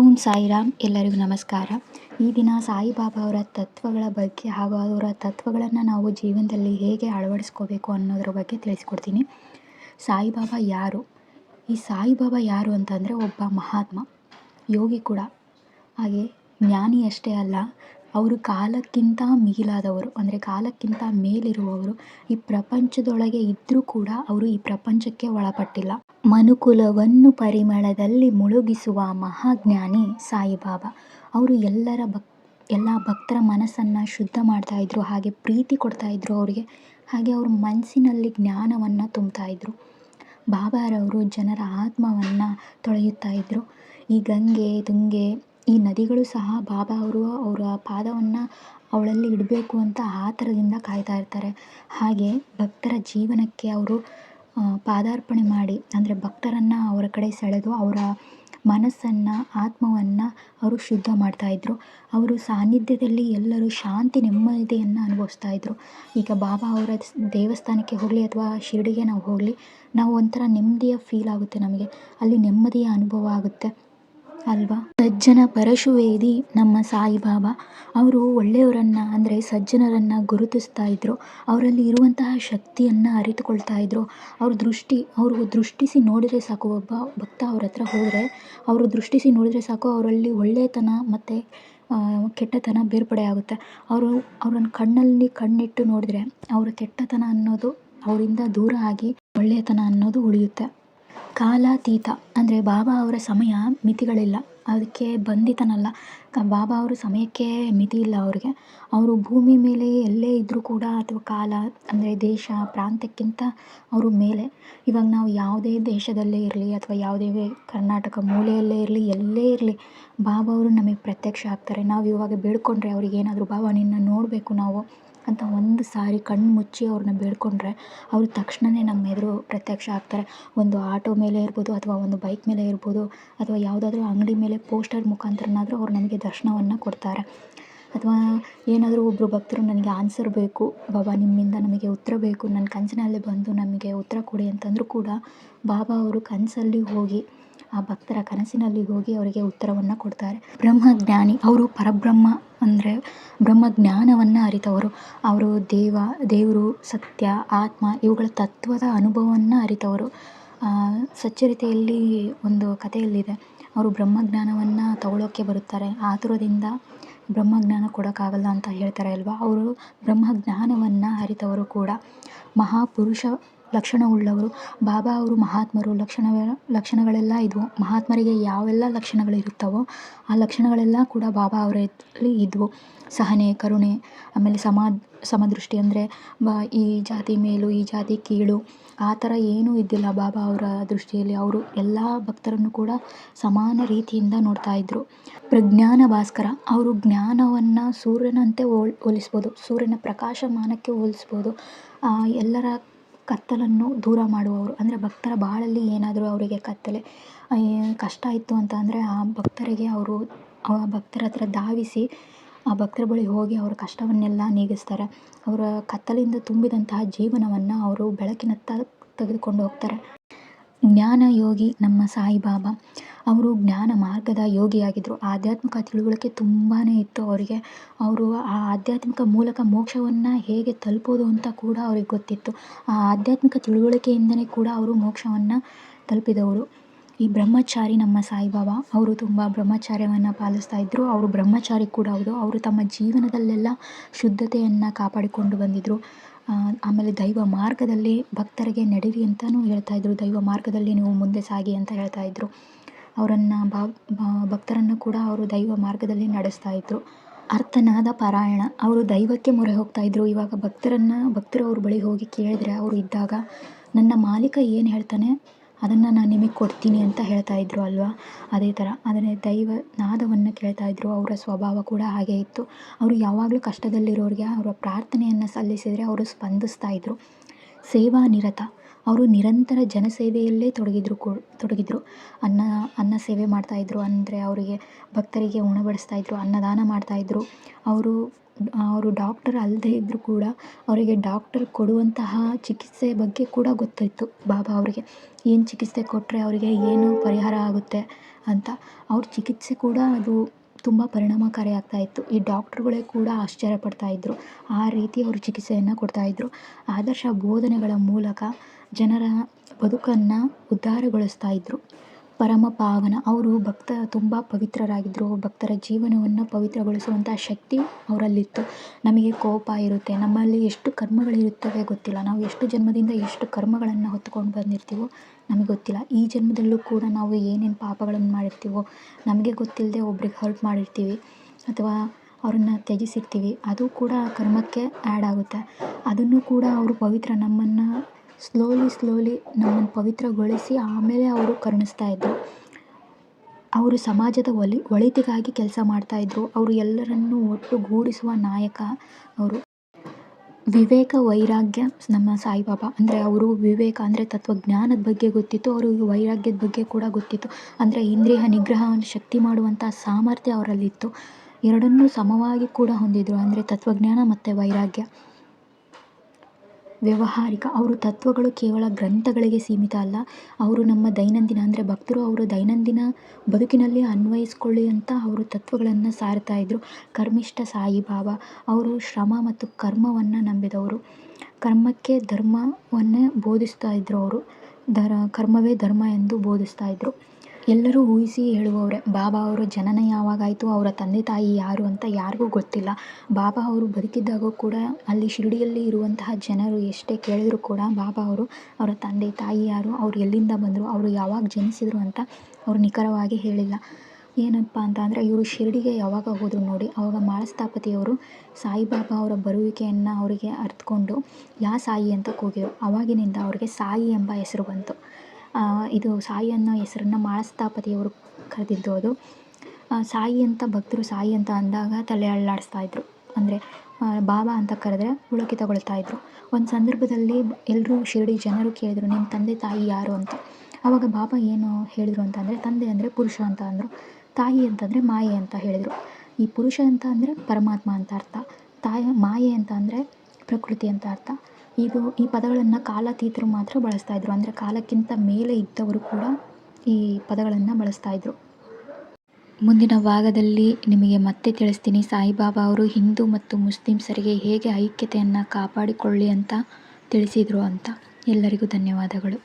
ಓಂ ಸಾಯಿರಾಮ್, ಎಲ್ಲರಿಗೂ ನಮಸ್ಕಾರ. ಈ ದಿನ ಸಾಯಿಬಾಬಾ ಅವರ ತತ್ವಗಳ ಬಗ್ಗೆ ಹಾಗೂ ಅವರ ತತ್ವಗಳನ್ನು ನಾವು ಜೀವನದಲ್ಲಿ ಹೇಗೆ ಅಳವಡಿಸ್ಕೋಬೇಕು ಅನ್ನೋದ್ರ ಬಗ್ಗೆ ತಿಳಿಸ್ಕೊಡ್ತೀನಿ. ಸಾಯಿಬಾಬಾ ಯಾರು? ಈ ಸಾಯಿಬಾಬಾ ಯಾರು ಅಂತಂದರೆ ಒಬ್ಬ ಮಹಾತ್ಮ, ಯೋಗಿ ಕೂಡ. ಹಾಗೆ ಜ್ಞಾನಿ ಅಷ್ಟೇ ಅಲ್ಲ ಅವರು ಕಾಲಕ್ಕಿಂತ ಮಿಗಿಲಾದವರು, ಅಂದರೆ ಕಾಲಕ್ಕಿಂತ ಮೇಲಿರುವವರು, ಈ ಪ್ರಪಂಚದೊಳಗೆ ಇದ್ದರೂ ಕೂಡ ಅವರು ಈ ಪ್ರಪಂಚಕ್ಕೆ ಒಳಪಟ್ಟಿಲ್ಲ. ಮನುಕುಲವನ್ನು ಪರಿಮಳದಲ್ಲಿ ಮುಳುಗಿಸುವ ಮಹಾಜ್ಞಾನಿ ಸಾಯಿಬಾಬಾ, ಅವರು ಎಲ್ಲರ ಭಕ್, ಎಲ್ಲ ಭಕ್ತರ ಮನಸ್ಸನ್ನು ಶುದ್ಧ ಮಾಡ್ತಾಯಿದ್ರು ಹಾಗೆ ಪ್ರೀತಿ ಕೊಡ್ತಾಯಿದ್ರು ಅವರಿಗೆ, ಹಾಗೆ ಅವ್ರ ಮನಸ್ಸಿನಲ್ಲಿ ಜ್ಞಾನವನ್ನು ತುಂಬ್ತಾಯಿದ್ರು ಬಾಬಾರವರು ಜನರ ಆತ್ಮವನ್ನು ತೊಳೆಯುತ್ತಾ ಇದ್ದರು ಈ ಗಂಗೆ, ತುಂಗೆ ಈ ನದಿಗಳು ಸಹ ಬಾಬಾ ಅವರು ಅವರ ಪಾದವನ್ನು ಅವಳಲ್ಲಿ ಇಡಬೇಕು ಅಂತ ಆತರದಿಂದ ಕಾಯ್ತಾ ಇರ್ತಾರೆ. ಹಾಗೆ ಭಕ್ತರ ಜೀವನಕ್ಕೆ ಅವರು ಪಾದಾರ್ಪಣೆ ಮಾಡಿ, ಅಂದರೆ ಭಕ್ತರನ್ನು ಅವರ ಕಡೆ ಸೆಳೆದು ಅವರ ಮನಸ್ಸನ್ನು, ಆತ್ಮವನ್ನು ಅವರು ಶುದ್ಧ ಮಾಡ್ತಾಯಿದ್ರು ಅವರು ಸಾನ್ನಿಧ್ಯದಲ್ಲಿ ಎಲ್ಲರೂ ಶಾಂತಿ, ನೆಮ್ಮದಿಯನ್ನು ಅನುಭವಿಸ್ತಾ ಇದ್ದರು ಈಗ ಬಾಬಾ ಅವರ ದೇವಸ್ಥಾನಕ್ಕೆ ಹೋಗಲಿ ಅಥವಾ ಶಿರಡಿಗೆ ನಾವು ಹೋಗಲಿ, ನಾವು ಒಂಥರ ನೆಮ್ಮದಿಯ ಫೀಲ್ ಆಗುತ್ತೆ ನಮಗೆ. ಅಲ್ಲಿ ನೆಮ್ಮದಿಯ ಅನುಭವ ಆಗುತ್ತೆ. ಅಲ್ವಾ? ಸಜ್ಜನ ಪರಶುವೇದಿ ನಮ್ಮ ಸಾಯಿಬಾಬಾ. ಅವರು ಒಳ್ಳೆಯವರನ್ನ, ಅಂದರೆ ಸಜ್ಜನರನ್ನು ಗುರುತಿಸ್ತಾ ಇದ್ದರು ಅವರಲ್ಲಿ ಇರುವಂತಹ ಶಕ್ತಿಯನ್ನು ಅರಿತುಕೊಳ್ತಾ ಇದ್ದರು ಅವ್ರ ದೃಷ್ಟಿ, ಅವರು ದೃಷ್ಟಿಸಿ ನೋಡಿದರೆ ಸಾಕು. ಒಬ್ಬ ಭಕ್ತ ಅವ್ರ ಹತ್ರ ಹೋದರೆ, ಅವರು ದೃಷ್ಟಿಸಿ ನೋಡಿದರೆ ಸಾಕು, ಅವರಲ್ಲಿ ಒಳ್ಳೆಯತನ ಮತ್ತು ಕೆಟ್ಟತನ ಬೇರ್ಪಡೆ ಆಗುತ್ತೆ. ಅವರು ಅವ್ರನ್ನ ಕಣ್ಣಲ್ಲಿ ಕಣ್ಣಿಟ್ಟು ನೋಡಿದರೆ, ಅವರ ಕೆಟ್ಟತನ ಅನ್ನೋದು ಅವರಿಂದ ದೂರ ಆಗಿ ಒಳ್ಳೆಯತನ ಅನ್ನೋದು ಉಳಿಯುತ್ತೆ. ಕಾಲಾತೀತ, ಅಂದರೆ ಬಾಬಾ ಅವರ ಸಮಯ ಮಿತಿಗಳಿಲ್ಲ. ಅದಕ್ಕೆ ಬಂಧಿತನಲ್ಲ. ಬಾಬಾ ಅವರು ಸಮಯಕ್ಕೆ ಮಿತಿ ಇಲ್ಲ ಅವ್ರಿಗೆ. ಅವರು ಭೂಮಿ ಮೇಲೆ ಎಲ್ಲೇ ಇದ್ದರೂ ಕೂಡ ಅಥವಾ ಕಾಲ, ಅಂದರೆ ದೇಶ, ಪ್ರಾಂತ್ಯಕ್ಕಿಂತ ಅವರು ಮೇಲೆ. ಇವಾಗ ನಾವು ಯಾವುದೇ ದೇಶದಲ್ಲೇ ಇರಲಿ ಅಥವಾ ಯಾವುದೇ ಕರ್ನಾಟಕ ಮೂಲೆಯಲ್ಲೇ ಇರಲಿ, ಎಲ್ಲೇ ಇರಲಿ, ಬಾಬಾ ಅವರು ನಮಗೆ ಪ್ರತ್ಯಕ್ಷ ಆಗ್ತಾರೆ. ನಾವು ಇವಾಗ ಬೇಡ್ಕೊಂಡ್ರೆ ಅವ್ರಿಗೆ ಏನಾದರೂ ಬಾಬಾ, ನಿನ್ನ ನೋಡಬೇಕು ನಾವು. ಅಂತ ಒಂದು ಸಾರಿ ಕಣ್ಣು ಮುಚ್ಚಿ ಅವ್ರನ್ನ ಬೇಡ್ಕೊಂಡ್ರೆ ಅವರು ತಕ್ಷಣವೇ ನಮ್ಮ ಎದುರು ಪ್ರತ್ಯಕ್ಷ ಆಗ್ತಾರೆ. ಒಂದು ಆಟೋ ಮೇಲೆ ಇರ್ಬೋದು ಅಥವಾ ಒಂದು ಬೈಕ್ ಮೇಲೆ ಇರ್ಬೋದು ಅಥವಾ ಯಾವುದಾದ್ರೂ ಅಂಗಡಿ ಮೇಲೆ ಪೋಸ್ಟರ್ ಮುಖಾಂತರನಾದರೂ ಅವ್ರು ನಮಗೆ ದರ್ಶನವನ್ನು ಕೊಡ್ತಾರೆ. ಅಥವಾ ಏನಾದರೂ ಒಬ್ಬರು ಭಕ್ತರು ನನಗೆ ಆನ್ಸರ್ ಬೇಕು, ಬಾಬಾ, ನಿಮ್ಮಿಂದ ನಮಗೆ ಉತ್ತರ ಬೇಕು. ನನ್ನ ಕನಸಿನಲ್ಲಿ ಬಂದು ನಮಗೆ ಉತ್ತರ ಕೊಡಿ ಅಂತಂದರೂ ಕೂಡ ಬಾಬಾ ಅವರು ಕನಸಲ್ಲಿ ಹೋಗಿ ಆ ಭಕ್ತರ ಕನಸಿನಲ್ಲಿ ಹೋಗಿ ಅವರಿಗೆ ಉತ್ತರವನ್ನು ಕೊಡ್ತಾರೆ. ಬ್ರಹ್ಮಜ್ಞಾನಿ, ಅವರು ಪರಬ್ರಹ್ಮ ಅಂದರೆ ಬ್ರಹ್ಮ ಜ್ಞಾನವನ್ನು ಅರಿತವರು. ಅವರು ದೇವ, ದೇವರು, ಸತ್ಯ, ಆತ್ಮ ಇವುಗಳ ತತ್ವದ ಅನುಭವವನ್ನು ಅರಿತವರು. ಸಚ್ಚರಿತೆಯಲ್ಲಿ ಒಂದು ಕಥೆಯಲ್ಲಿದೆ. ಅವರು ಬ್ರಹ್ಮಜ್ಞಾನವನ್ನು ತಗೊಳ್ಳೋಕ್ಕೆ ಬರುತ್ತಾರೆ. ಆತುರದಿಂದ ಬ್ರಹ್ಮಜ್ಞಾನ ಕೊಡೋಕ್ಕಾಗಲ್ಲ ಅಂತ ಹೇಳ್ತಾರೆ ಅಲ್ವಾ? ಅವರು ಬ್ರಹ್ಮಜ್ಞಾನವನ್ನು ಅರಿತವರು ಕೂಡ. ಮಹಾಪುರುಷ ಲಕ್ಷಣವುಳ್ಳವರು. ಬಾಬಾ ಅವರು ಮಹಾತ್ಮರು. ಲಕ್ಷಣ ಲಕ್ಷಣಗಳೆಲ್ಲ ಇದ್ವು. ಮಹಾತ್ಮರಿಗೆ ಯಾವೆಲ್ಲ ಲಕ್ಷಣಗಳಿರುತ್ತವೋ, ಆ ಲಕ್ಷಣಗಳೆಲ್ಲ ಕೂಡ ಬಾಬಾ ಅವರಲ್ಲಿ ಇದ್ವು. ಸಹನೆ, ಕರುಣೆ, ಆಮೇಲೆ ಸಮ, ಸಮದೃಷ್ಟಿ ಅಂದರೆ ಈ ಜಾತಿ ಮೇಲು, ಈ ಜಾತಿ ಕೀಳು, ಆ ಥರ ಏನೂ ಇದ್ದಿಲ್ಲ ಬಾಬಾ ಅವರ ದೃಷ್ಟಿಯಲ್ಲಿ. ಅವರು ಎಲ್ಲ ಭಕ್ತರನ್ನು ಕೂಡ ಸಮಾನ ರೀತಿಯಿಂದ ನೋಡ್ತಾ ಇದ್ದರು ಪ್ರಜ್ಞಾನ ಭಾಸ್ಕರ, ಅವರು ಜ್ಞಾನವನ್ನು ಸೂರ್ಯನಂತೆ ಹೋಲ್ ಹೋಲಿಸ್ಬೋದು ಸೂರ್ಯನ ಪ್ರಕಾಶಮಾನಕ್ಕೆ ಹೋಲಿಸ್ಬೋದು. ಎಲ್ಲರ ಕತ್ತಲನ್ನು ದೂರ ಮಾಡುವವರು. ಅಂದರೆ ಭಕ್ತರ ಬಾಳಲ್ಲಿ ಏನಾದರೂ ಅವರಿಗೆ ಕತ್ತಲೆ ಕಷ್ಟ ಇತ್ತು ಅಂತ ಅಂದರೆ ಆ ಭಕ್ತರಿಗೆ ಅವರು, ಆ ಭಕ್ತರ ಹತ್ರ ಧಾವಿಸಿ ಆ ಭಕ್ತರ ಬಳಿ ಹೋಗಿ ಅವರ ಕಷ್ಟವನ್ನೆಲ್ಲ ನೀಗಿಸ್ತಾರೆ. ಅವರ ಕತ್ತಲಿಂದ ತುಂಬಿದಂತಹ ಜೀವನವನ್ನು ಅವರು ಬೆಳಕಿನತ್ತ ತೆಗೆದುಕೊಂಡು ಹೋಗ್ತಾರೆ. ಜ್ಞಾನ ಯೋಗಿ ನಮ್ಮ ಸಾಯಿಬಾಬಾ. ಅವರು ಜ್ಞಾನ ಮಾರ್ಗದ ಯೋಗಿಯಾಗಿದ್ದರು ಆಧ್ಯಾತ್ಮಿಕ ತಿಳುವಳಿಕೆ ತುಂಬಾ ಇತ್ತು ಅವರಿಗೆ. ಅವರು ಆ ಆಧ್ಯಾತ್ಮಿಕ ಮೂಲಕ ಮೋಕ್ಷವನ್ನು ಹೇಗೆ ತಲುಪೋದು ಅಂತ ಕೂಡ ಅವ್ರಿಗೆ ಗೊತ್ತಿತ್ತು. ಆ ಆಧ್ಯಾತ್ಮಿಕ ತಿಳುವಳಿಕೆಯಿಂದನೇ ಕೂಡ ಅವರು ಮೋಕ್ಷವನ್ನು ತಲುಪಿದವರು. ಈ ಬ್ರಹ್ಮಚಾರಿ ನಮ್ಮ ಸಾಯಿಬಾಬಾ, ಅವರು ತುಂಬ ಬ್ರಹ್ಮಚಾರ್ಯವನ್ನು ಪಾಲಿಸ್ತಾ ಇದ್ದರು ಅವರು ಬ್ರಹ್ಮಚಾರಿ ಕೂಡ ಹೌದು. ಅವರು ತಮ್ಮ ಜೀವನದಲ್ಲೆಲ್ಲ ಶುದ್ಧತೆಯನ್ನು ಕಾಪಾಡಿಕೊಂಡು ಬಂದಿದ್ದರು ಆಮೇಲೆ ದೈವ ಮಾರ್ಗದಲ್ಲಿ ಭಕ್ತರಿಗೆ ನಡೀರಿ ಅಂತಲೂ ಹೇಳ್ತಾಯಿದ್ರು ದೈವ ಮಾರ್ಗದಲ್ಲಿ ನೀವು ಮುಂದೆ ಸಾಗಿ ಅಂತ ಹೇಳ್ತಾಯಿದ್ರು ಅವರನ್ನು ಭಕ್ತರನ್ನು ಕೂಡ ಅವರು ದೈವ ಮಾರ್ಗದಲ್ಲಿ ನಡೆಸ್ತಾ ಇದ್ದರು ಅರ್ಥನಾದ ಪಾರಾಯಣ. ಅವರು ದೈವಕ್ಕೆ ಮೊರೆ ಹೋಗ್ತಾ ಇದ್ದರು ಇವಾಗ ಭಕ್ತರನ್ನು, ಭಕ್ತರು ಅವ್ರ ಬಳಿ ಹೋಗಿ ಕೇಳಿದ್ರೆ ಅವರು ಇದ್ದಾಗ, ನನ್ನ ಮಾಲೀಕ ಏನು ಹೇಳ್ತಾನೆ? ಅದನ್ನು ನಾನು ನಿಮಗೆ ಕೊಡ್ತೀನಿ ಅಂತ ಹೇಳ್ತಾ ಇದ್ದರು ಅಲ್ವಾ? ಅದೇ ಥರ ಆದರೆ ದೈವ ನಾದವನ್ನು ಕೇಳ್ತಾ ಇದ್ದರು ಅವರ ಸ್ವಭಾವ ಕೂಡ ಹಾಗೆ ಇತ್ತು. ಅವರು ಯಾವಾಗಲೂ ಕಷ್ಟದಲ್ಲಿರೋರಿಗೆ ಅವರ ಪ್ರಾರ್ಥನೆಯನ್ನು ಸಲ್ಲಿಸಿದರೆ ಅವರು ಸ್ಪಂದಿಸ್ತಾ ಇದ್ದರು ಸೇವಾ ನಿರತ. ಅವರು ನಿರಂತರ ಜನಸೇವೆಯಲ್ಲೇ ತೊಡಗಿದ್ರು ಕೂ, ತೊಡಗಿದ್ರು. ಅನ್ನ ಅನ್ನ ಸೇವೆ ಮಾಡ್ತಾಯಿದ್ರು ಅಂದರೆ ಅವರಿಗೆ ಭಕ್ತರಿಗೆ ಉಣಬಡಿಸ್ತಾಯಿದ್ರು ಅನ್ನದಾನ ಮಾಡ್ತಾಯಿದ್ರು ಅವರು ಅವರು ಡಾಕ್ಟರ್ ಅಲ್ಲದೇ ಇದ್ದರೂ ಕೂಡ ಅವರಿಗೆ ಡಾಕ್ಟರ್ ಕೊಡುವಂತಹ ಚಿಕಿತ್ಸೆ ಬಗ್ಗೆ ಕೂಡ ಗೊತ್ತಿತ್ತು ಬಾಬಾ ಅವರಿಗೆ. ಏನು ಚಿಕಿತ್ಸೆ ಕೊಟ್ಟರೆ ಅವರಿಗೆ ಏನು ಪರಿಹಾರ ಆಗುತ್ತೆ ಅಂತ. ಅವ್ರ ಚಿಕಿತ್ಸೆ ಕೂಡ ಅದು ತುಂಬ ಪರಿಣಾಮಕಾರಿ ಆಗ್ತಾ ಇತ್ತು. ಈ ಡಾಕ್ಟ್ರುಗಳೇ ಕೂಡ ಆಶ್ಚರ್ಯ ಪಡ್ತಾ ಇದ್ದರು ಆ ರೀತಿ ಅವರು ಚಿಕಿತ್ಸೆಯನ್ನು ಕೊಡ್ತಾಯಿದ್ರು ಆದರ್ಶ ಬೋಧನೆಗಳ ಮೂಲಕ ಜನರ ಬದುಕನ್ನು ಉದ್ಧಾರಗೊಳಿಸ್ತಾ ಇದ್ದರು ಪರಮ ಪಾವನ, ಅವರು ಭಕ್ತ, ತುಂಬ ಪವಿತ್ರರಾಗಿದ್ದರು ಭಕ್ತರ ಜೀವನವನ್ನು ಪವಿತ್ರಗೊಳಿಸುವಂಥ ಶಕ್ತಿ ಅವರಲ್ಲಿತ್ತು. ನಮಗೆ ಕೋಪ ಇರುತ್ತೆ. ನಮ್ಮಲ್ಲಿ ಎಷ್ಟು ಕರ್ಮಗಳಿರುತ್ತವೆ ಗೊತ್ತಿಲ್ಲ. ನಾವು ಎಷ್ಟು ಜನ್ಮದಿಂದ ಎಷ್ಟು ಕರ್ಮಗಳನ್ನು ಹೊತ್ತುಕೊಂಡು ಬಂದಿರ್ತೀವೋ ನಮಗೆ ಗೊತ್ತಿಲ್ಲ. ಈ ಜನ್ಮದಲ್ಲೂ ಕೂಡ ನಾವು ಏನೇನು ಪಾಪಗಳನ್ನು ಮಾಡಿರ್ತೀವೋ ನಮಗೆ ಗೊತ್ತಿಲ್ಲದೆ ಒಬ್ರಿಗೆ ಹರ್ಟ್ ಮಾಡಿರ್ತೀವಿ ಅಥವಾ ಅವ್ರನ್ನು ತ್ಯಜಿಸಿರ್ತೀವಿ. ಅದು ಕೂಡ ಕರ್ಮಕ್ಕೆ ಆ್ಯಡ್ ಆಗುತ್ತೆ. ಅದನ್ನು ಕೂಡ ಅವರು ಪವಿತ್ರ ನಮ್ಮನ್ನು ಸ್ಲೋಲಿ ಸ್ಲೋಲಿ ನಮ್ಮನ್ನು ಪವಿತ್ರಗೊಳಿಸಿ ಆಮೇಲೆ ಅವರು ಕರುಣಿಸ್ತಾ ಇದ್ದರು ಅವರು ಸಮಾಜದ ಒಲಿ, ಒಳಿತಿಗಾಗಿ ಕೆಲಸ ಮಾಡ್ತಾಯಿದ್ರು ಅವರು ಎಲ್ಲರನ್ನೂ ಒಟ್ಟುಗೂಡಿಸುವ ನಾಯಕ ಅವರು. ವಿವೇಕ ವೈರಾಗ್ಯ ನಮ್ಮ ಸಾಯಿಬಾಬಾ, ಅಂದರೆ ಅವರು ವಿವೇಕ ಅಂದರೆ ತತ್ವಜ್ಞಾನದ ಬಗ್ಗೆ ಗೊತ್ತಿತ್ತು, ಅವರು ವೈರಾಗ್ಯದ ಬಗ್ಗೆ ಕೂಡ ಗೊತ್ತಿತ್ತು. ಅಂದರೆ ಇಂದ್ರಿಯ ನಿಗ್ರಹವನ್ನು ಶಕ್ತಿ ಮಾಡುವಂಥ ಸಾಮರ್ಥ್ಯ ಅವರಲ್ಲಿತ್ತು. ಎರಡನ್ನೂ ಸಮವಾಗಿ ಕೂಡ ಹೊಂದಿದ್ರು, ಅಂದರೆ ತತ್ವಜ್ಞಾನ ಮತ್ತು ವೈರಾಗ್ಯ. ವ್ಯಾವಹಾರಿಕ, ಅವರು ತತ್ವಗಳು ಕೇವಲ ಗ್ರಂಥಗಳಿಗೆ ಸೀಮಿತ ಅಲ್ಲ. ಅವರು ನಮ್ಮ ದೈನಂದಿನ, ಅಂದರೆ ಭಕ್ತರು ಅವರು ದೈನಂದಿನ ಬದುಕಿನಲ್ಲಿ ಅನ್ವಯಿಸ್ಕೊಳ್ಳಿ ಅಂತ ಅವರು ತತ್ವಗಳನ್ನು ಸಾರ್ತಾ ಇದ್ದರು ಕರ್ಮಿಷ್ಠ ಸಾಯಿಬಾಬಾ ಅವರು ಶ್ರಮ ಮತ್ತು ಕರ್ಮವನ್ನು ನಂಬಿದವರು. ಕರ್ಮಕ್ಕೆ ಧರ್ಮವನ್ನೇ ಬೋಧಿಸ್ತಾ ಇದ್ದರು ಅವರು. ದರ ಕರ್ಮವೇ ಧರ್ಮ ಎಂದು ಬೋಧಿಸ್ತಾ ಇದ್ದರು ಎಲ್ಲರೂ ಊಹಿಸಿ ಹೇಳುವವರೇ, ಬಾಬಾ ಅವರ ಜನನ ಯಾವಾಗಾಯಿತು? ಅವರ ತಂದೆ ತಾಯಿ ಯಾರು ಅಂತ ಯಾರಿಗೂ ಗೊತ್ತಿಲ್ಲ. ಬಾಬಾ ಅವರು ಬದುಕಿದ್ದಾಗ ಕೂಡ ಅಲ್ಲಿ ಶಿರಡಿಯಲ್ಲಿ ಇರುವಂತಹ ಜನರು ಎಷ್ಟೇ ಕೇಳಿದರೂ ಕೂಡ ಬಾಬಾ ಅವರು ಅವರ ತಂದೆ ತಾಯಿ ಯಾರು, ಅವ್ರು ಎಲ್ಲಿಂದ ಬಂದರು, ಅವರು ಯಾವಾಗ ಜನಿಸಿದರು ಅಂತ ಅವರು ನಿಖರವಾಗಿ ಹೇಳಿಲ್ಲ. ಏನಪ್ಪ ಅಂತ ಅಂದರೆ, ಇವರು ಶಿರಡಿಗೆ ಯಾವಾಗ ಹೋದರು ನೋಡಿ, ಅವಾಗ ಮಾಳಸ್ಥಾಪತಿಯವರು ಸಾಯಿಬಾಬಾ ಅವರ ಬರುವಿಕೆಯನ್ನು ಅವರಿಗೆ ಅರ್ತ್ಕೊಂಡು, ಯಾ ಸಾಯಿ ಅಂತ ಕೂಗಿದರು. ಆವಾಗಿನಿಂದ ಅವರಿಗೆ ಸಾಯಿ ಎಂಬ ಹೆಸರು ಬಂತು. ಇದು ಸಾಯಿ ಅನ್ನೋ ಹೆಸರನ್ನ ಮಾಳಸ್ಥಾಪತಿಯವರು ಕರೆದಿದ್ದು ಅದು. ಸಾಯಿ ಅಂತ, ಭಕ್ತರು ಸಾಯಿ ಅಂತ ಅಂದಾಗ ತಲೆ ಅಲ್ಲಾಡಿಸ್ತಾ ಇದ್ದರು ಅಂದರೆ ಬಾಬಾ ಅಂತ ಕರೆದ್ರೆ ತಗೊಳ್ತಾ ಇದ್ದರು ಒಂದು ಸಂದರ್ಭದಲ್ಲಿ ಎಲ್ಲರೂ ಶಿರಡಿ ಜನರು ಕೇಳಿದರು ನಿಮ್ಮ ತಂದೆ ತಾಯಿ ಯಾರು? ಅಂತ. ಆವಾಗ ಬಾಬಾ ಏನು ಹೇಳಿದರು ಅಂತಂದರೆ ತಂದೆ ಅಂದರೆ ಪುರುಷ ಅಂತ ಅಂದರು. ತಾಯಿ ಅಂತಂದರೆ ಮಾಯೆ ಅಂತ ಹೇಳಿದರು. ಈ ಪುರುಷ ಅಂತ ಅಂದರೆ ಪರಮಾತ್ಮ ಅಂತ ಅರ್ಥ. ತಾಯಿ, ಮಾಯೆ ಅಂತ ಅಂದರೆ ಪ್ರಕೃತಿ ಅಂತ ಅರ್ಥ. ಇದು ಈ ಪದಗಳನ್ನು ಕಾಲಾತೀತರು ಮಾತ್ರ ಬಳಸ್ತಾ ಇದ್ದರು ಅಂದರೆ ಕಾಲಕ್ಕಿಂತ ಮೇಲೆ ಇದ್ದವರು ಕೂಡ ಈ ಪದಗಳನ್ನು ಬಳಸ್ತಾ ಇದ್ದರು ಮುಂದಿನ ಭಾಗದಲ್ಲಿ ನಿಮಗೆ ಮತ್ತೆ ತಿಳಿಸ್ತೀನಿ. ಸಾಯಿಬಾಬಾ ಅವರು ಹಿಂದೂ ಮತ್ತು ಮುಸ್ಲಿಮ್ಸರಿಗೆ ಹೇಗೆ ಐಕ್ಯತೆಯನ್ನು ಕಾಪಾಡಿಕೊಳ್ಳಿ ಅಂತ ತಿಳಿಸಿದರು ಅಂತ. ಎಲ್ಲರಿಗೂ ಧನ್ಯವಾದಗಳು.